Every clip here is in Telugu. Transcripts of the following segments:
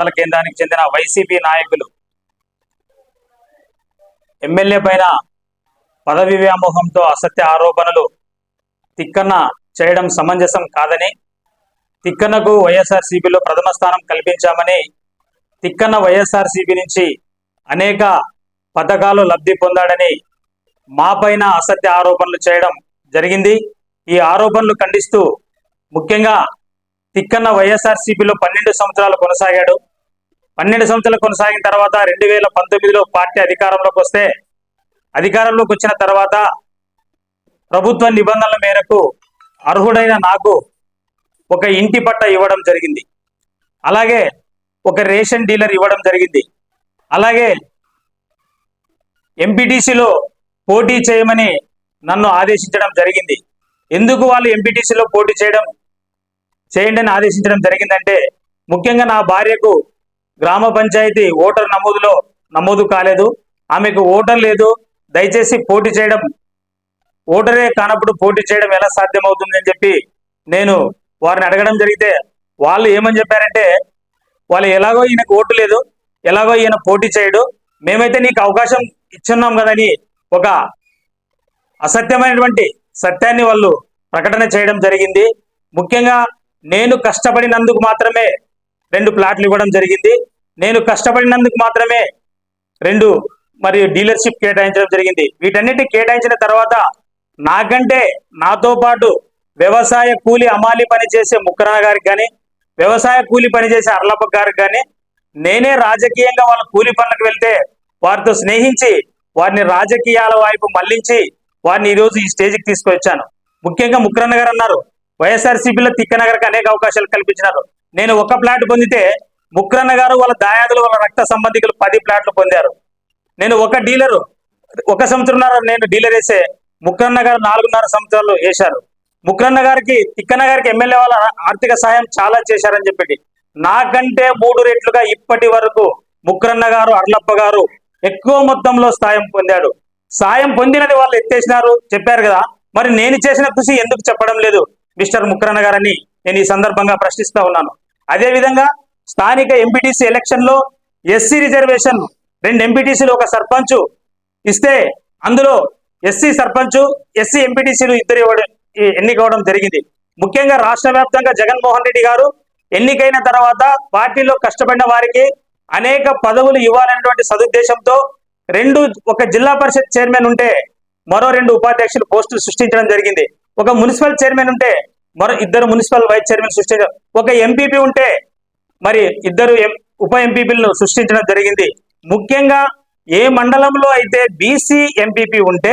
మండల కేంద్రానికి చెందిన వైసీపీ నాయకులు. ఎమ్మెల్యే పైన పదవి వ్యామోహంతో అసత్య ఆరోపణలు తిక్కన్న చేయడం సమంజసం కాదని తిక్కన్నకు వైఎస్ఆర్సీపీలో ప్రథమ స్థానం కల్పించామని తిక్కన్న వైఎస్ఆర్సీపీ నుంచి అనేక పథకాలు లబ్ధి పొందాడని మా పైన అసత్య ఆరోపణలు చేయడం జరిగింది. ఈ ఆరోపణలు ఖండిస్తూ ముఖ్యంగా తిక్కన్న వైఎస్ఆర్సీపీలో పన్నెండు సంవత్సరాలు కొనసాగాడు. పన్నెండు సంవత్సరాలు కొనసాగిన తర్వాత రెండు వేల పంతొమ్మిదిలో పార్టీ అధికారంలోకి వస్తే అధికారంలోకి వచ్చిన తర్వాత ప్రభుత్వ నిబంధనల మేరకు అర్హుడైన నాకు ఒక ఇంటి పట్ట ఇవ్వడం జరిగింది. అలాగే ఒక రేషన్ డీలర్ ఇవ్వడం జరిగింది. అలాగే ఎంపీటీసీలో పోటీ చేయమని నన్ను ఆదేశించడం జరిగింది. ఎందుకు వాళ్ళు ఎంపీటీసీలో పోటీ చేయడం చేయండి అని ఆదేశించడం జరిగిందంటే ముఖ్యంగా నా భార్యకు గ్రామ పంచాయతీ ఓటర్ నమోదులో నమోదు కాలేదు. ఆమెకు ఓటర్ లేదు. దయచేసి పోటీ చేయడం ఓటరే కానప్పుడు పోటీ చేయడం ఎలా సాధ్యమవుతుందని చెప్పి నేను వారిని అడగడం జరిగితే వాళ్ళు ఏమని చెప్పారంటే వాళ్ళు ఎలాగో ఈయనకు ఓటు లేదు ఎలాగో ఈయన పోటీ చేయడు మేమైతే నీకు అవకాశం ఇచ్చున్నాం కదని ఒక అసత్యమైనటువంటి సత్యాన్ని వాళ్ళు ప్రకటన చేయడం జరిగింది. ముఖ్యంగా నేను కష్టపడినందుకు మాత్రమే రెండు ప్లాట్లు ఇవ్వడం జరిగింది. నేను కష్టపడినందుకు మాత్రమే రెండు మరియు డీలర్షిప్ కేటాయించడం జరిగింది. వీటన్నిటి కేటాయించిన తర్వాత నాకంటే నాతో పాటు వ్యవసాయ కూలి అమాలి పని చేసే ముక్కరణ గారికి కానీ వ్యవసాయ కూలి పని చేసే అర్లప్ప గారికి కానీ నేనే రాజకీయంగా వాళ్ళ కూలి పనులకు వెళ్తే వారితో స్నేహించి వారిని రాజకీయాల వైపు మళ్ళించి వారిని ఈరోజు ఈ స్టేజ్కి తీసుకొచ్చాను. ముఖ్యంగా ముక్కరన్న గారు అన్నారు వైఎస్ఆర్సీపీలో తిక్కనగర్కి అనేక అవకాశాలు కల్పించినారు. నేను ఒక ప్లాట్ పొందితే ముక్రన్న గారు వాళ్ళ దాయాదులు వాళ్ళ రక్త సంబంధికులు పది ప్లాట్లు పొందారు. నేను ఒక డీలరు ఒక సంవత్సరంన్నర నేను డీలర్ వేసే ముక్కరన్న గారు నాలుగున్నర సంవత్సరాలు వేశారు. ముక్రన్న గారికి తిక్కన్న గారికి ఎమ్మెల్యే వాళ్ళ ఆర్థిక సాయం చాలా చేశారని చెప్పి నాకంటే మూడు రెట్లుగా ఇప్పటి వరకు ముక్రన్న గారు అర్లప్ప గారు ఎక్కువ మొత్తంలో సాయం పొందాడు. సాయం పొందినది వాళ్ళు ఎత్తేసినారు చెప్పారు కదా. మరి నేను చేసిన కృషి ఎందుకు చెప్పడం లేదు మిస్టర్ ముక్రన్న గారని. నేను ఈ సందర్భంగా ప్రశ్నిస్తా ఉన్నాను. అదే విధంగా స్థానిక ఎంపీటీసీ ఎలక్షన్లో ఎస్సీ రిజర్వేషన్ రెండు ఎంపీటీసీలు ఒక సర్పంచ్ ఇస్తే అందులో ఎస్సీ సర్పంచ్ ఎస్సీ ఎంపీటీసీలు ఇద్దరు ఇవ్వడం ఎన్నికవడం జరిగింది. ముఖ్యంగా రాష్ట్ర వ్యాప్తంగా జగన్మోహన్ రెడ్డి గారు ఎన్నికైన తర్వాత పార్టీలో కష్టపడిన వారికి అనేక పదవులు ఇవ్వాలనేటువంటి సదుద్దేశంతో రెండు ఒక జిల్లా పరిషత్ చైర్మన్ ఉంటే మరో రెండు ఉపాధ్యక్షులు పోస్టులు సృష్టించడం జరిగింది. ఒక మున్సిపల్ చైర్మన్ ఉంటే మరో ఇద్దరు మున్సిపల్ వైస్ చైర్మన్ సృష్టించడం ఒక ఎంపీపీ ఉంటే మరి ఇద్దరు ఉప ఎంపీపీలను సృష్టించడం జరిగింది. ముఖ్యంగా ఏ మండలంలో అయితే బీసీ ఎంపీపీ ఉంటే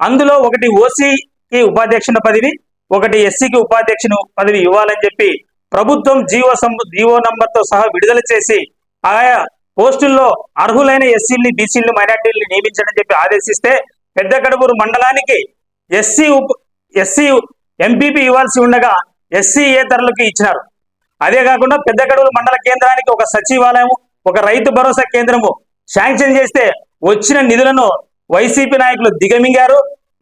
అందులో ఒకటి ఓసీకి ఉపాధ్యక్షుని పదవి ఒకటి ఎస్సీకి ఉపాధ్యక్షుని పదవి ఇవ్వాలని చెప్పి ప్రభుత్వం జీవో సం జీవో నంబర్తో సహా విడుదల చేసి ఆయా పోస్టుల్లో అర్హులైన ఎస్సీల్ని బీసీలను మైనార్టీలను నియమించడం చెప్పి ఆదేశిస్తే పెద్ద కడుపూరు మండలానికి ఎస్సీ ఉప ఎస్సీ ఎంపీపీ ఇవ్వాల్సి ఉండగా ఎస్సీఏతరులకు ఇచ్చినారు. అదే కాకుండా పెద్దగడవులు మండల కేంద్రానికి ఒక సచివాలయం ఒక రైతు భరోసా కేంద్రము శాంక్షన్ చేస్తే వచ్చిన నిధులను వైసీపీ నాయకులు దిగమింగారు.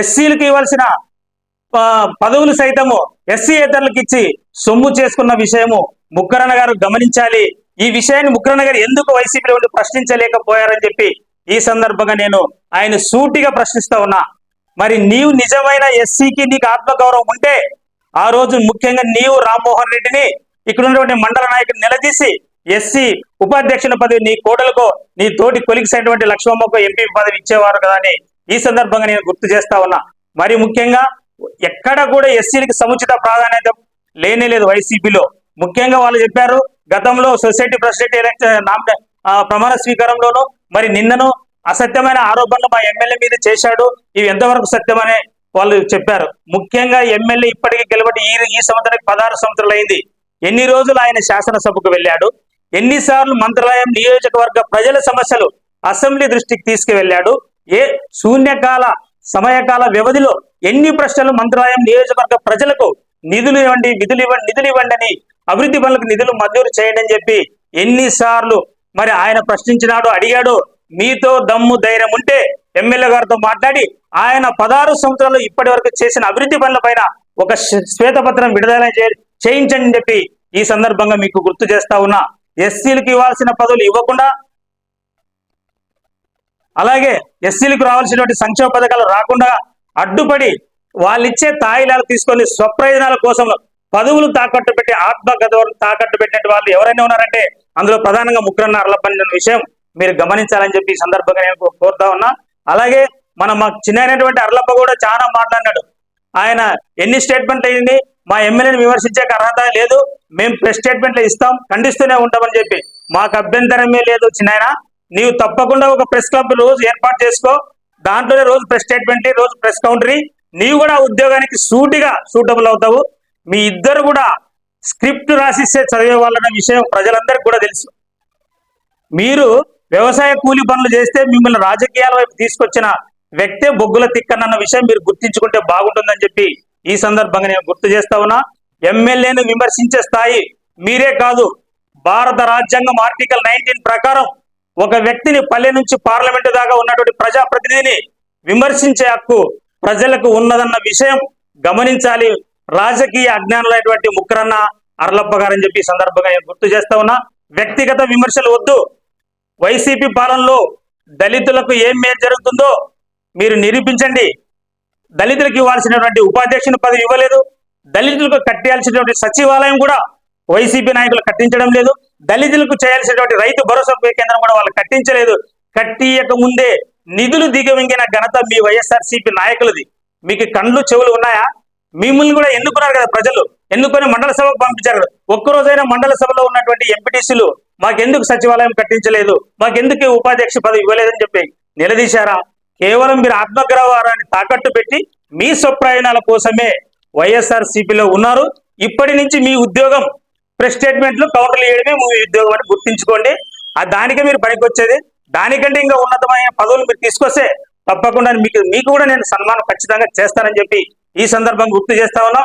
ఎస్సీలకు ఇవ్వాల్సిన పదవులు సైతము ఎస్సీఏతరులకు ఇచ్చి సొమ్ము చేసుకున్న విషయము ముక్కరణ గారు గమనించాలి. ఈ విషయాన్ని ముక్కరణ గారు ఎందుకు వైసీపీలో ఉండి ప్రశ్నించలేకపోయారని చెప్పి ఈ సందర్భంగా నేను ఆయన సూటిగా ప్రశ్నిస్తా ఉన్నా. మరి నీవు నిజమైన ఎస్సీకి నీకు ఆత్మగౌరవం ఉంటే ఆ రోజు ముఖ్యంగా నీవు రామ్మోహన్ రెడ్డిని ఇక్కడ ఉన్నటువంటి మండల నాయకుడు నిలదీసి ఎస్సీ ఉపాధ్యక్షుల పదవి నీ కోటలకు నీ తోటి కొలిక్స్ అయినటువంటి లక్ష్మమ్మకు ఎంపీ పదవి ఇచ్చేవారు కదా అని ఈ సందర్భంగా నేను గుర్తు చేస్తా ఉన్నా. మరి ముఖ్యంగా ఎక్కడ కూడా ఎస్సీలకి సముచిత ప్రాధాన్యత లేనే లేదు వైసీపీలో. ముఖ్యంగా వాళ్ళు చెప్పారు గతంలో సొసైటీ ప్రెసిడెంట్ ఎలక్షన్ ప్రమాణ స్వీకారంలోనూ మరి నిన్నను అసత్యమైన ఆరోపణలు మా ఎమ్మెల్యే మీద చేశాడు. ఇవి ఎంతవరకు సత్యమనే వాళ్ళు చెప్పారు. ముఖ్యంగా ఎమ్మెల్యే ఇప్పటికీ గెలబడి ఈ ఈ సంవత్సరానికి పదహారు సంవత్సరాలు అయింది. ఎన్ని రోజులు ఆయన శాసనసభకు వెళ్ళాడు? ఎన్నిసార్లు మంత్రాలయం నియోజకవర్గ ప్రజల సమస్యలు అసెంబ్లీ దృష్టికి తీసుకువెళ్ళాడు? ఏ శూన్యకాల సమయకాల వ్యవధిలో ఎన్ని ప్రశ్నలు మంత్రాలయం నియోజకవర్గ ప్రజలకు నిధులు ఇవ్వండి నిధులు ఇవ్వండి నిధులు ఇవ్వండి అని అభివృద్ధి పనులకు నిధులు మంజూరు చేయండి అని చెప్పి ఎన్నిసార్లు మరి ఆయన ప్రశ్నించినాడు అడిగాడు. మీతో దమ్ము ధైర్యం ఉంటే ఎమ్మెల్యే గారితో మాట్లాడి ఆయన పదహారు సంవత్సరాలు ఇప్పటి వరకు చేసిన అభివృద్ధి పనుల పైన ఒక శ్వేతపత్రం విడుదల చేయించండి చెప్పి ఈ సందర్భంగా మీకు గుర్తు చేస్తా ఉన్నా. ఎస్సీలకు ఇవ్వాల్సిన పదవులు ఇవ్వకుండా అలాగే ఎస్సీలకు రావాల్సినటువంటి సంక్షేమ పథకాలు రాకుండా అడ్డుపడి వాళ్ళిచ్చే తాయిలాలు తీసుకొని స్వప్రయోజనాల కోసం పదవులు తాకట్టు పెట్టి ఆత్మగతలు తాకట్టు పెట్టిన వాళ్ళు ఎవరైనా ఉన్నారంటే అందులో ప్రధానంగా ముగ్గురన్న అర్లపల్లి విషయం మీరు గమనించాలని చెప్పి ఈ సందర్భంగా నేను కోరుతా ఉన్నా. అలాగే మన మా చిన్నైనటువంటి అర్లప్ప కూడా చాలా మాట్లాడినాడు. ఆయన ఎన్ని స్టేట్మెంట్లు అయింది మా ఎమ్మెల్యేని విమర్శించే అర్హత లేదు మేము ప్రెస్ స్టేట్మెంట్లు ఇస్తాం ఖండిస్తూనే ఉంటామని చెప్పి. మాకు అభ్యంతరమే లేదు చిన్నాయన. నీవు తప్పకుండా ఒక ప్రెస్ క్లబ్ రోజు ఏర్పాటు చేసుకో. దాంట్లోనే రోజు ప్రెస్ స్టేట్మెంట్ రోజు ప్రెస్ కౌంటరీ నీవు కూడా ఉద్యోగానికి సూటిగా సూటబుల్ అవుతావు. మీ ఇద్దరు కూడా స్క్రిప్ట్ రాసిస్తే చదివే వాళ్ళన్న విషయం ప్రజలందరికీ కూడా తెలుసు. మీరు వ్యవసాయ కూలి పనులు చేస్తే మిమ్మల్ని రాజకీయాల వైపు తీసుకొచ్చిన వ్యక్తే బొగ్గుల తిక్కనన్న విషయం మీరు గుర్తించుకుంటే బాగుంటుందని చెప్పి ఈ సందర్భంగా నేను గుర్తు చేస్తా ఉన్నా. ఎమ్మెల్యేను విమర్శించే స్థాయి మీరే కాదు. భారత రాజ్యాంగం ఆర్టికల్ నైన్టీన్ ప్రకారం ఒక వ్యక్తిని పల్లె నుంచి పార్లమెంటు దాకా ఉన్నటువంటి ప్రజాప్రతినిధిని విమర్శించే హక్కు ప్రజలకు ఉన్నదన్న విషయం గమనించాలి. రాజకీయ అజ్ఞానులైనటువంటి ముక్కరన్న అర్లప్ప గారని చెప్పి సందర్భంగా గుర్తు చేస్తా ఉన్నా. వ్యక్తిగత విమర్శలు వద్దు. వైసీపీ పాలనలో దళితులకు ఏం మేలు జరుగుతుందో మీరు నిరూపించండి. దళితులకు ఇవ్వాల్సినటువంటి ఉపాధ్యక్షుని పదవి ఇవ్వలేదు. దళితులకు కట్టేయాల్సినటువంటి సచివాలయం కూడా వైసీపీ నాయకులు కట్టించడం లేదు. దళితులకు చేయాల్సినటువంటి రైతు భరోసా కేంద్రం కూడా వాళ్ళు కట్టించలేదు. కట్టియక ముందే నిధులు దిగవింగిన ఘనత మీ వైఎస్ఆర్సీపీ నాయకులది. మీకు కండ్లు చెవులు ఉన్నాయా? మిమ్మల్ని కూడా ఎన్నుకున్నారు కదా ప్రజలు. ఎన్నుకొని మండల సభకు పంపించారు. ఒక్కరోజైనా మండల సభలో ఉన్నటువంటి ఎంపీటీసీలు మాకెందుకు సచివాలయం కట్టించలేదు మాకెందుకు ఉపాధ్యక్ష పదవి ఇవ్వలేదని చెప్పి నిలదీశారా? కేవలం మీరు ఆత్మగ్రహారాన్ని తాకట్టు పెట్టి మీ స్వప్రయాణాల కోసమే వైఎస్ఆర్ సిపిలో ఉన్నారు. ఇప్పటి నుంచి మీ ఉద్యోగం ప్రెస్ స్టేట్మెంట్లు కౌంటర్లు వేయడమే మీ ఉద్యోగం అని గుర్తించుకోండి. ఆ దానికే మీరు పనికొచ్చేది. దానికంటే ఇంకా ఉన్నతమైన పదవులు మీరు తీసుకొస్తే తప్పకుండా మీకు మీకు కూడా నేను సన్మానం ఖచ్చితంగా చేస్తానని చెప్పి ఈ సందర్భంగా గుర్తు చేస్తా ఉన్నా.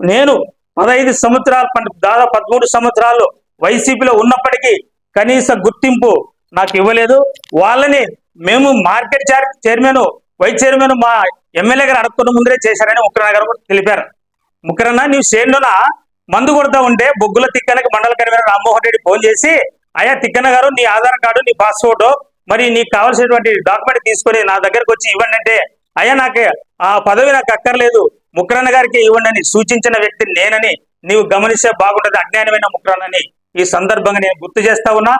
నేను పదహైదు సంవత్సరాలు దాదాపు పదమూడు సంవత్సరాలు వైసీపీలో ఉన్నప్పటికీ కనీస గుర్తింపు నాకు ఇవ్వలేదు. వాళ్ళని మేము market chair chairman vice chairman మా ఎమ్మెల్యే గారు అడుక్కున్న ముందరే చేశారని ముక్కరన్న గారు కూడా తెలిపారు. ముక్కరన్న నీవు చేనులోన మందు కొడతా ఉంటే బొగ్గుల తిక్కనకి మండల కన్వీనర్ రామ్మోహన్ రెడ్డి ఫోన్ చేసి అయ్యా తిక్కన గారు నీ ఆధార్ కార్డు నీ పాస్పోర్ట్ మరి నీకు కావాల్సినటువంటి డాక్యుమెంట్ తీసుకొని నా దగ్గరకు వచ్చి ఇవ్వండి అంటే అయ్యా నాకు ఆ పదవి నాకు అక్కర్లేదు. ముక్కరన్న గారికి ఇవ్వండి సూచించిన వ్యక్తి నేనని నీవు గమనిస్తే బాగుంటది అజ్ఞానమైన ముక్కరన్నని ఈ సందర్భంగా నేను గుర్తు చేస్తా ఉన్నా.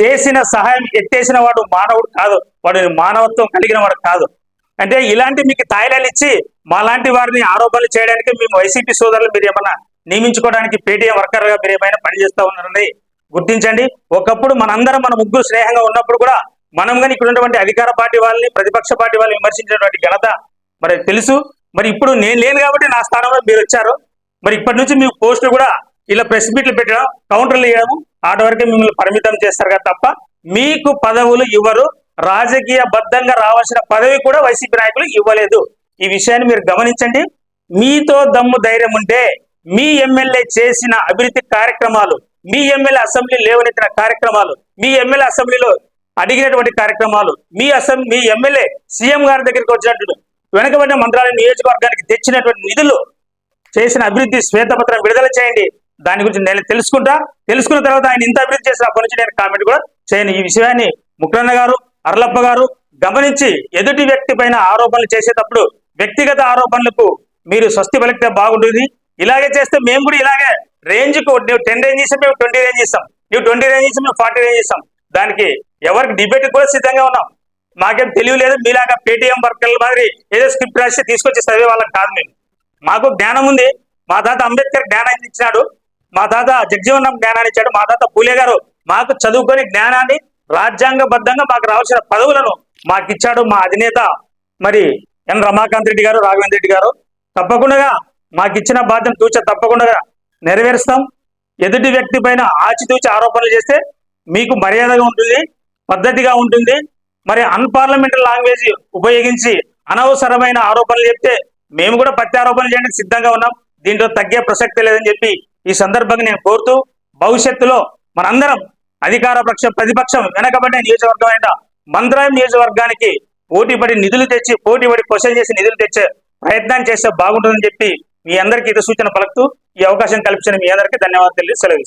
చేసిన సహాయం ఎత్తేసిన వాడు మానవుడు కాదు వాడు మానవత్వం కలిగిన వాడు కాదు. అంటే ఇలాంటి మీకు తాయిలాలు ఇచ్చి మాలాంటి వారిని ఆరోపణలు చేయడానికి మేము వైసీపీ సోదరులు మీరు ఏమన్నా నియమించుకోవడానికి పేటీఎం వర్కర్గా మీరు ఏమైనా పనిచేస్తా ఉన్నారని గుర్తించండి. ఒకప్పుడు మనందరం మన ముగ్గురు స్నేహంగా ఉన్నప్పుడు కూడా మనం కానీ ఇక్కడ ఉన్నటువంటి అధికార పార్టీ వాళ్ళని ప్రతిపక్ష పార్టీ వాళ్ళని విమర్శించినటువంటి ఘనత మరి తెలుసు. మరి ఇప్పుడు నేను లేను కాబట్టి నా స్థానంలో మీరు వచ్చారు. మరి ఇప్పటి నుంచి మీకు పోస్టులు కూడా ఇలా ప్రెస్ మీట్లు పెట్టడం కౌంటర్లు ఇవ్వడం ఆట వరకే మిమ్మల్ని పరిమితం చేస్తారు కదా తప్ప మీకు పదవులు ఇవ్వరు. రాజకీయ బద్ధంగా రావాల్సిన పదవి కూడా వైసీపీ నాయకులు ఇవ్వలేదు. ఈ విషయాన్ని మీరు గమనించండి. మీతో దమ్ము ధైర్యం ఉంటే మీ ఎమ్మెల్యే చేసిన అభివృద్ధి కార్యక్రమాలు మీ ఎమ్మెల్యే అసెంబ్లీ లేవనెత్తిన కార్యక్రమాలు మీ ఎమ్మెల్యే అసెంబ్లీలో అడిగినటువంటి కార్యక్రమాలు మీ అసెంబ్లీ మీ ఎమ్మెల్యే సీఎం గారి దగ్గరికి వచ్చినట్టు వెనకబడిన మంత్రాలయ నియోజకవర్గానికి తెచ్చినటువంటి నిధులు చేసిన అభివృద్ధి శ్వేతపత్రం విడుదల చేయండి. దాని గురించి నేను తెలుసుకుంటా. తెలుసుకున్న తర్వాత ఆయన ఇంత అభివృద్ధి చేసిన గురించి నేను కామెంట్ కూడా చేయను. ఈ విషయాన్ని ముక్రన్న గారు అర్లప్ప గారు గమనించి ఎదుటి వ్యక్తి పైన ఆరోపణలు చేసేటప్పుడు వ్యక్తిగత ఆరోపణలకు మీరు స్వస్తి పలికితే బాగుంటుంది. ఇలాగే చేస్తే మేము కూడా ఇలాగే రేంజ్కు నువ్వు టెన్ రేంజ్ ఇస్తాం మేము ట్వంటీ రేంజ్ ఇస్తాం నువ్వు ట్వంటీ రేంజ్ ఇస్తాం మేము ఫార్టీ రేంజ్ ఇస్తాం దానికి ఎవరికి డిబేట్ కూడా సిద్ధంగా ఉన్నాం. మాకేం తెలియలేదు మీలాగా పేటీఎం వర్కర్ల మాదిరి ఏదో స్క్రిప్ట్ రాసి తీసుకొచ్చి చదివే వాళ్ళకి కాదు మేము. మాకు జ్ఞానం ఉంది. మా తాత అంబేద్కర్ జ్ఞానాన్ని ఇచ్చినాడు. మా తాత జగ్జీవనం జ్ఞానాన్ని ఇచ్చాడు. మా తాత పూలే గారు మాకు చదువుకొని జ్ఞానాన్ని రాజ్యాంగబద్ధంగా మాకు రావాల్సిన పదవులను మాకు ఇచ్చాడు మా అధినేత మరి ఎన్ రమాకాంత్ రెడ్డి గారు రాఘవేంద్ర రెడ్డి గారు. తప్పకుండా మాకు ఇచ్చిన బాధ్యత తూచ తప్పకుండా నెరవేరుస్తాం. ఎదుటి వ్యక్తి పైన ఆచితూచి ఆరోపణలు చేస్తే మీకు మర్యాదగా ఉంటుంది పద్ధతిగా ఉంటుంది. మరి అన్పార్లమెంటరీ లాంగ్వేజ్ ఉపయోగించి అనవసరమైన ఆరోపణలు చెప్తే మేము కూడా ప్రత్యారోపణలు చేయడానికి సిద్ధంగా ఉన్నాం. దీంట్లో తగ్గే ప్రసక్తి లేదని చెప్పి ఈ సందర్భంగా నేను కోరుతూ భవిష్యత్తులో మనందరం అధికార పక్షం ప్రతిపక్షం వెనకబడిన నియోజకవర్గం అయిన మంత్రాయం నియోజకవర్గానికి పోటీపడి నిధులు తెచ్చి పోటీపడి క్వశ్చన్ చేసి నిధులు తెచ్చే ప్రయత్నం చేస్తే బాగుంటుందని చెప్పి మీ అందరికీ ఇది సూచన పలుకుతూ ఈ అవకాశం కల్పించిన మీ అందరికీ ధన్యవాదాలు తెలియజేసి సెలవు